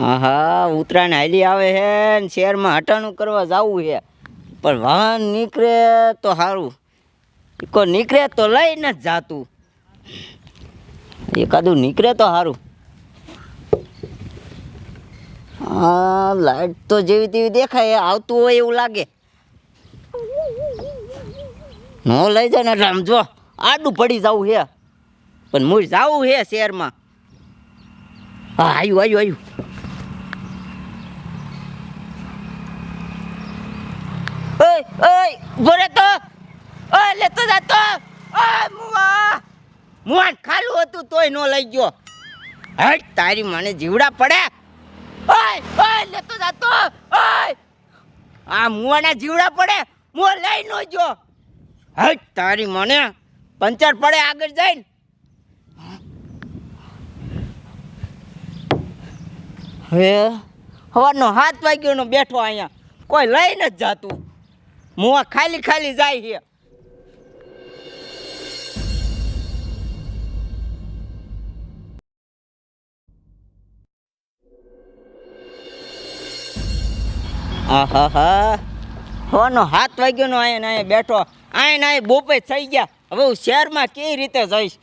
હા ઉત્તરાયણ હાલી આવે છે ને શહેરમાં હટાણું કરવા જવું છે પણ વાહન નીકળે તો સારું કો નીકળે તો લઈને જ જાતું. એકાદું નીકળે તો સારું હા લાઈટ તો જેવી તેવી દેખાય, આવતું હોય એવું લાગે. ન લઈ જાય ને એટલે આમ જો, આડું પડી જવું છે પણ હું જવું છે શહેરમાં. હા આવ્યું આવ્યું આવ્યું ઓય ઓય બોરે તો? ઓય લેતો જાતો ઓય મુવા મુવાન ખાલું હતું તોય નો લઈ ગયો. હટ તારી મને જીવડા પડે? ઓય ઓય લેતો જાતો ઓય. આ મુવાના જીવડા પડે? મુ લઈ નો જો હટ તારી મને પંચર પડે આગળ જઈને. હવે સવારનો હાથ વાગ્યોનો બેઠો અહીંયા. કોઈ લઈને જ જાતું. મુવા ખાલી ખાલી જાય છે. આહાહા હોનો હાથ વાગ્યોનો નો ને અહીંયા બેઠો. આયન આય બોપે થઈ ગયા. હવે હું શહેરમાં કેવી રીતે જઈશ?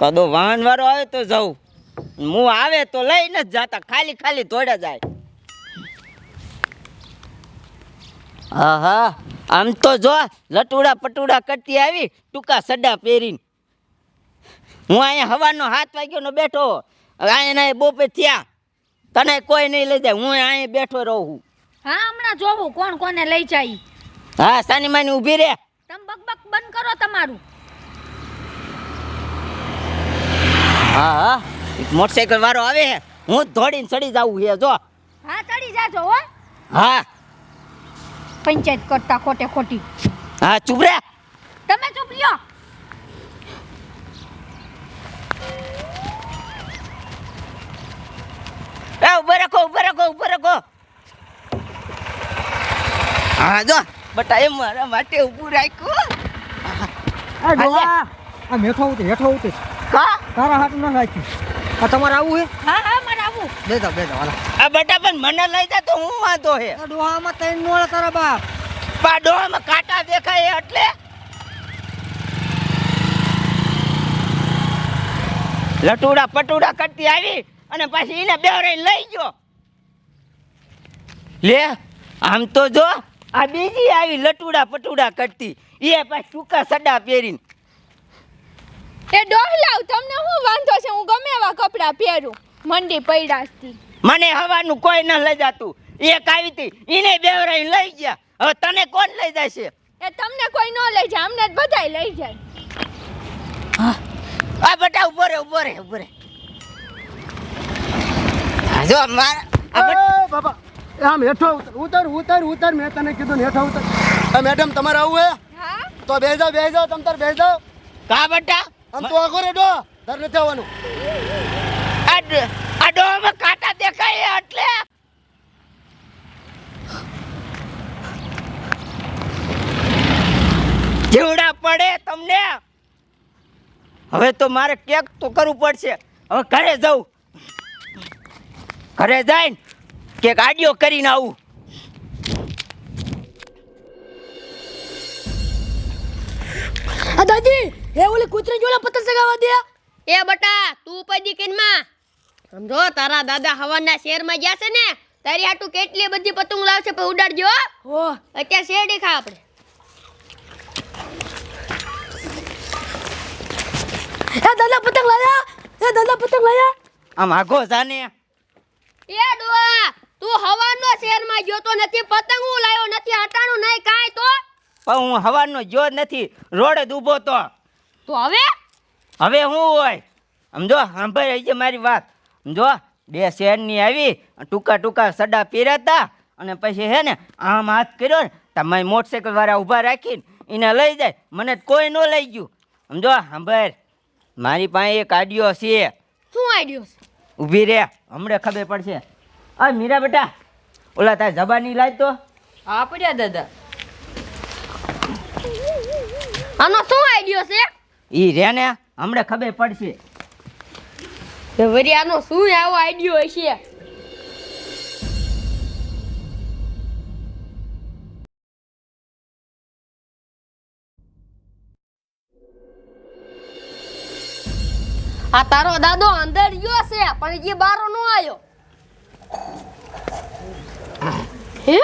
કદો વાહન વાળો આવે તો જવું હું આવે તો લઈને જ જાતા. ખાલી ખાલી દોડ્યા જાય. હા હા આમ તો જો લટુડા પટુડા કરતી આવી ટૂંકા સડા પહેરીને. હું અહીંયા હવાનો હાથ વાગ્યોનો બેઠો અહીંયા બોપે થયા. તને કોઈ નહીં લઈ જાય હું અહીંયા બેઠો રહું હા હમણાં જોવું કોણ કોને લઈ જાય. હા સાની માની ઊભી રે. તમે બકબક બંધ કરો તમારું. હા હા મોટરસાઇકલ વાળો આવે હું. દોડીને ચડી જાવું છે જો. હા ચડી જાજો હો. હા. પંચાયત કરતા ખોટે ખોટી. હા ચૂપ રે. તમે ચૂપ લ્યો. એ ઊભા રાખો ઊભા રાખો ઊભો રાખો. હા જો. બટા એ મારા માટે ઊભું રાખ્યું. આ ડોહા આ મેઠો ઉતે હેઠો ઉતે કા તારા હાથ ન રાખ્યું આ તમારે આવું હે? હા હા મારે આવું? બે જાઓ હાલો. આ બટા પણ મને લઈ જા તો હું વાંધો હે? આ ડોહામાં તૈન નોળ તારા બાપ. પા ડોહામાં કાંટા દેખાય એટલે? લટુડા પટુડા કરતી આવી અને પાછી એને બેવરાઈને લઈ ગયો. લે આમ તો જો આ બીજી આવી લટુડા પટુડા કરતી. એ પાછી ટૂંકા સડા પહેરીને. એ ડોહલાવ તમને શું વાંધો છે? હું ગમે એવા કપડાં પહેરું. મંડી પૈડાસથી મને હવાનું કોઈ ન લઈ જાતું. એક આવી હતી એને બેવરાઈને લઈ ગયા. હવે તને કોણ લઈ જશે? એ તમને કોઈ ન લઈ જાય અમને જ બધાય લઈ જાય. આ બટા ઊભો રે ઊભો રે ઊભો રે. જો મારા બાબા આમ હેઠો ઉતર ઉતર ઉતર ઉતર મેં તને કીધું ને હેઠો ઉતર. મેડમ તમારે આવું હે? તો બે જાઓ તમ તાર બે જાઓ કા બટા? આમ તો આગો રે ડો તાર નથી આવવાનું. આ ડ- આ ડોહામાં કાંટા દેખાય એટલે. જીવડા પડે તમને. હવે તો મારે કેક તો કરવું પડશે. હવે ઘરે જવું ઘરે જઈને કેક આડિયો કરીને આવું. દાદી એ ઓલી કૂતરી જોડે પતંગ સગાવા દે. એ બટા તું પડી કિનમાં. સમજો તારા દાદા હવાના શેરમાં ગયા છે ને તારી હાટુ કેટલી બધી પતંગ લાવશે પણ ઉડાડજો હો. હો. અત્યારે શેરડી ખા આપણે. એ દાદા પતંગ લાયા એ દાદા પતંગ લાયા. આમ આગો જાને એ ડોવા તું હવાનો શેરમાં ગયો તો નથી પતંગ હું લાવ્યો નથી હટાણું નહીં કાંઈ તો. પણ હું હવાનો જો નથી રોડે જ ઊભો તો. તો હવે? હવે હું હોય? સમજો સાંભળી છે મારી વાત. સમજો બે શહેરની આવી ટૂંકા ટૂંકા સડા પીરાતા અને પછી હે ને આમ હાથ કર્યો ને તમારી મોટરસાઇકલ વાળા ઊભા રાખીને એને લઈ જાય. મને કોઈ ન લઈ ગયું. સમજો સાંભળ મારી પાસે એક આડિયો છે. શું આઈડિયો ઊભી રે હમણાં ખબર પડશે. આ મીરા બેટા ઓલા તાર જબાની લાય તો. હા પડ્યા દાદા. આનો શું આઈડિયો છે? ઈ રે ને હમણાં ખબર પડશે. એ વરી આનો શું આવો આઈડિયો હશે? આ તારો દાદો અંદર ગયો છે, પણ હજી બારો નો આવ્યો હે?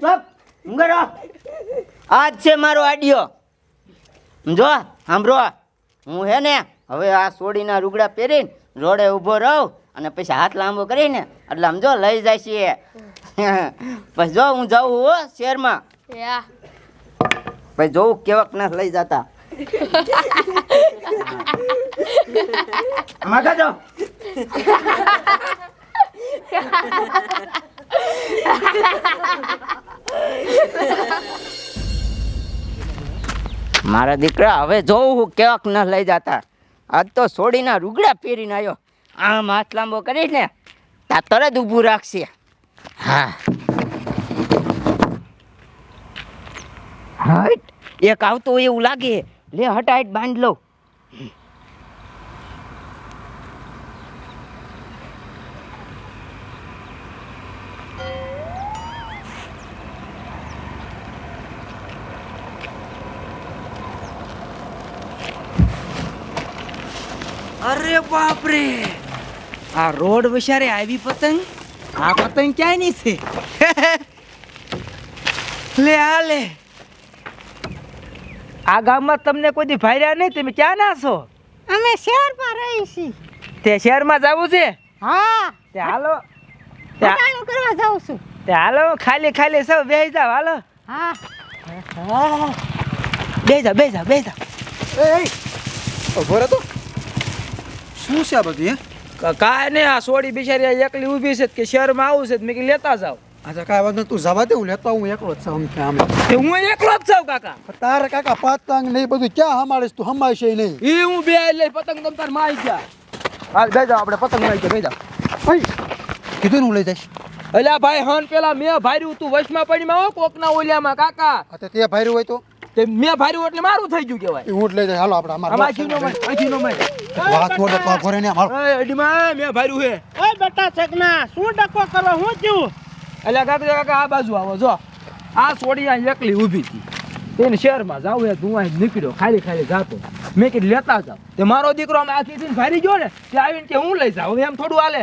ચૂપ ઊંઘરો જ છે મારો આડિયો. જો સાંભળો. હું હે ને હવે આ સોડીના રૂગડા પહેરીને રોડે ઊભો રહું અને પછી હાથ લાંબો કરીને એટલે આમ જો લઈ જાય છે. પછી જો હું જાઉં હો શહેરમાં યા. પછી જોઉં કેવક ના લઈ જતા. માગા મારા દીકરા હવે જોઉં હું કેવાક ન લઈ જતા. આજ તો છોડીને રૂગડા પહેરીને આવ્યો આમ હાથ લાંબો કરીને તા તરત ઊભું રાખશે. હા. હટ. એક આવતું એવું લાગે. લે હટાઈટ બાંધ લઉં. અરે બાપ રે આ રોડ વસારે આવી પતંગ? આ પતંગ ક્યાંયની છે? લે આ લે. આ ગામમાં તમને કોઈ દી ભાર્યા નહીં? તમે ક્યાં ના છો? અમે શહેરમાં રહી છીએ. તે શહેરમાં જવું છે? હા. તે હાલો. તે કરવા જાઉં છું. તે હાલો ખાલી ખાલી સૌ બેસી જાવ હાલો. હા. બે જાવ બે જાવ બે જાવ ઊભો રહે તો. શું છે આ બધું હે? કાંઈ નહીં આ સોડી બિચારી એકલી ઊભી છે કે શહેરમાં આવું છે મેં કે લેતા જાવ અચ્છા કાંઈ વાત તું જવા દે હું લેતો હું એકલો જ છું આમ કે આમ. હું એકલો જ છું કાકા. તારે કાકા પતંગ નહીં બધું ક્યાં હમાડીશ તું હમાડશે નહીં. એ હું બે લઈ પતંગ તમ તાર મારી ગયા. હાલ બે જાવ આપણે પતંગ મારી ગયા બે જાવ ભાઈ કીધું હું લઈ જઈશ. અલ્યા ભાઈ હન પેલા મેં ભાર્યું તું વશમાં પડીમાં હો કોકના ઓલિયામાં કાકા. અત્યારે તે ભાઈ હોય તો? તે મેં ભાર્યું એટલે મારું થઈ ગયું કેવાય એ ઊંટ લઈ જાય. હાલો આપણે અમાર અમાર મય આખીનો મય વાત મોઢે પા ભરે ને હાલ. એ અડીમાં મેં ભાર્યું હે. એ બેટા સગના શું ડકો કરો? હું થયું એટલે કાકા કાકા આ બાજુ આવો જો. આ છોડી આ એકલી ઊભી હતી. તેને શહેરમાં જાવ એ તું અહીં નીકળ્યો ખાલી ખાલી જાતો. મેં કીધું લેતા જાવ તે મારો દીકરો આમ આથી ભારી ગયો ને તે આવીને કે હું લઈ જાઉં એમ થોડું હાલે.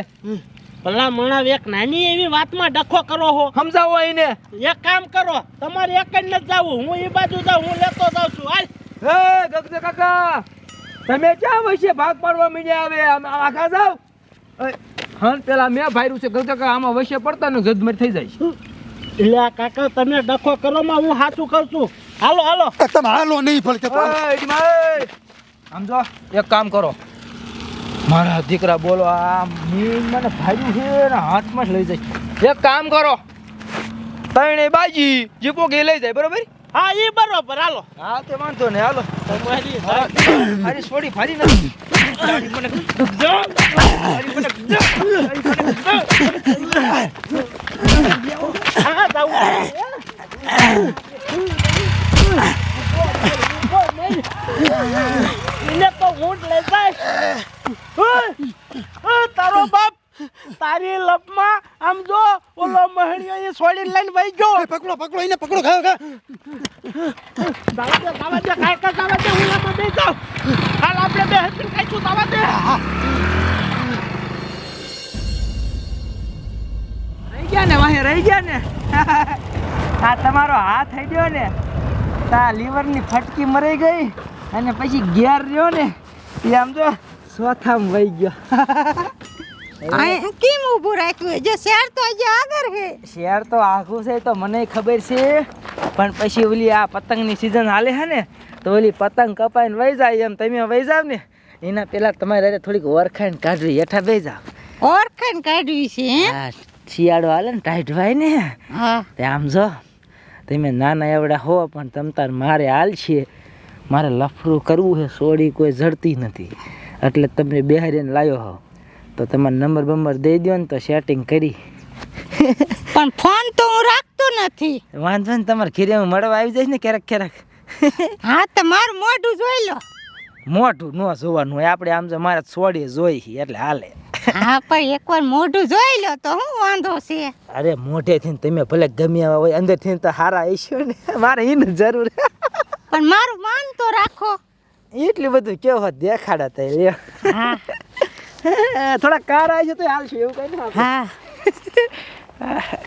ભલા મણાવ એક નાની એવી વાતમાં ડખો કરો હો. સમજાવો એને. એક કામ કરો તમારે એક જ નથી જવું. હું એ બાજુ જાઉં હું લેતો જાઉં છું. હાલ. હે ગગદે કાકા તમે ક્યાં વચ્ચે ભાગ પાડવા મીડ્યા આવે? આખા જાવ. હા પેલા મેં ભાર્યું છે. ગગદે કાકા આમાં વચ્ચે પડતા ને ગદમર થઈ જાય એટલે આ કાકા તમે ડખો કરો માં હું સાચું કરું છું. હાલો હાલો. તમે હાલો નહીં ફળકે સમજો એક કામ કરો. મારા દીકરા બોલો આ મીન મને ભાડ્યું છે ને હાથમાં જ લઈ જાય. એક કામ કરો તણે બાજી જીપો કે લઈ જાય બરોબર? હા એ બરોબર હાલો. હા તે વાંધો ને હાલો. મારી છોડી ફાડી નથી એને તો ઊંટ લઈ જાય ઓય, ઓય, તારો બાપ તારી લપમાં આમ જો ઓલો મહણીઓ એ છોડીને લઈને વહી ગયો. પકડો પકડો એને પકડો ખાવ ખા દાવા દે દાવા દે કાંઈ કા દાવા દે હું એમાં બે જાઉં. હાલ આપણે બે હસબન્ડ ખાઈશું દાવા દે રહી ગયા ને વાહે રહી ગયા ને. આ તમારો હાથ થઈ ગયો ને તા લીવરની ફટકી મરી ગઈ અને પછી ગેર રહ્યો ને એ આમ જો ચોથામાં વહી ગયો. કેમ ઊભું રાખ્યું જે શેર તો અહીંયા આગળ છે. શેર તો આખું છે તો મને ખબર છે. પણ પછી ઓલી આ પતંગની સિઝન હાલે છે ને તો ઓલી પતંગ કપાઈને વહી જાય એમ. તમે વહી જાવ ને એના પેલા તમારે અરે થોડીક ઓરખાઈને કાઢવી હેઠા બે જાવ. ઓરખાઈને કાઢવી છે હે? શિયાળો હાલે ને ટાઈટ ભાઈ ને. હા. તે આમ જો તમે નાના એવડા હો પણ તમ તાર મારે હાલ છે. મારે લફરું કરવું છે સોડી કોઈ જડતી નથી. એટલે તમને બેહારીને લાવ્યો હો તો તમારો નંબર બંબર દઈ દો ને તો સેટિંગ કરી. પણ ફોન તો હું રાખતો નથી. વાંધો ને તમારે હું મળવા આવી જઈશ ને ક્યારેક ક્યારેક. હા તો મારું મોઢું જોઈ લો. મોઢું ન જોવાનું હોય આપણે આમ જો મારે છોડીએ જોઈ એટલે હાલે. હા પણ એકવાર મોઢું જોઈ લો તો હું વાંધો છે? અરે મોઢેથી તમે ભલે ગમ્યા હોય હોય અંદરથી તો હારા હશો ને. મારે એને જરૂર. પણ મારું માન તો રાખો. એટલું બધું કેવો દેખાડા તૈયાર હા. થોડા કાર આવી છે તો હાલશું એવું કઈ ના હા.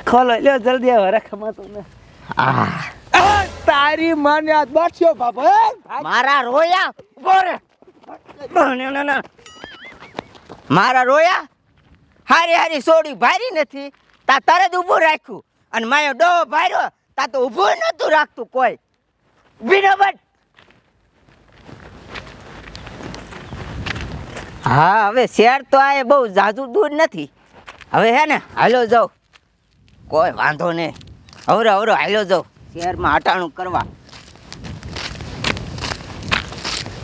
ખોલો લ્યો જલ્દી આવો રખમાં તમને તારી માને આ બાઠ્યો બાપા મારા રોયા? બોરે ના, ના, ના. મારા રોયા? હારી હારી સોડી ભારી નથી. તા તરત ઊભું રાખ્યું. અને માયો ડો ભાર્યો તા તો ઊભું નતું રાખતું કોઈ. બીનો હા, હવે શેર તો આ બહુ જાજુ દૂર નથી. હવે હે ને, હાલો જાઉં કોઈ વાંધો નહીં. અવરો અવરો હાલો જાઉં શહેરમાં હટાણું કરવા.